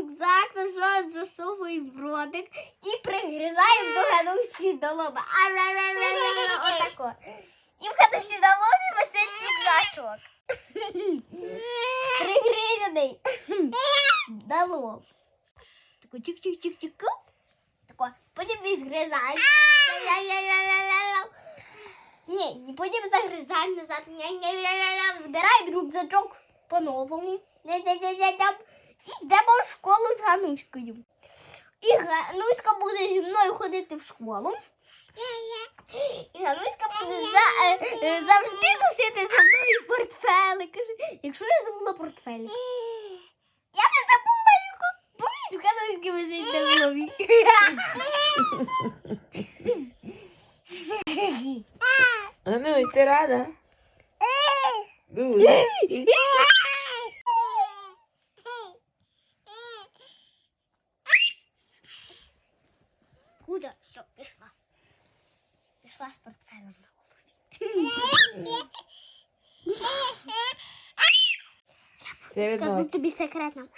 рюкзак, назад засовуємо в ротик і пригризаємо до Ганусі до лоба. Отако. І в Ганусі до лобі висить рюкзачок. Пригризаний. До лоб. Тако чик-чик-чик-чик. Тако. Потім. Ля-ля-ля-ля-ля-ля. Ні, і потім загризаємо назад. Ня-ня-ля-ля-ля. Рюкзачок по-новому. Ня-ня-ня-ня-ня. І йдемо в школу з Гануською. І Гануська буде зі мною ходити в школу. І Гануська буде за, е, е, завжди носити за мною портфелик. Якщо я забула портфелик. Я не забула його, в Гануськи висить на голові. Анусь, ти рада? Дуже. Куда? Все, пішла. Пішла з портфелем на голові. Я Скажу тобі секретно.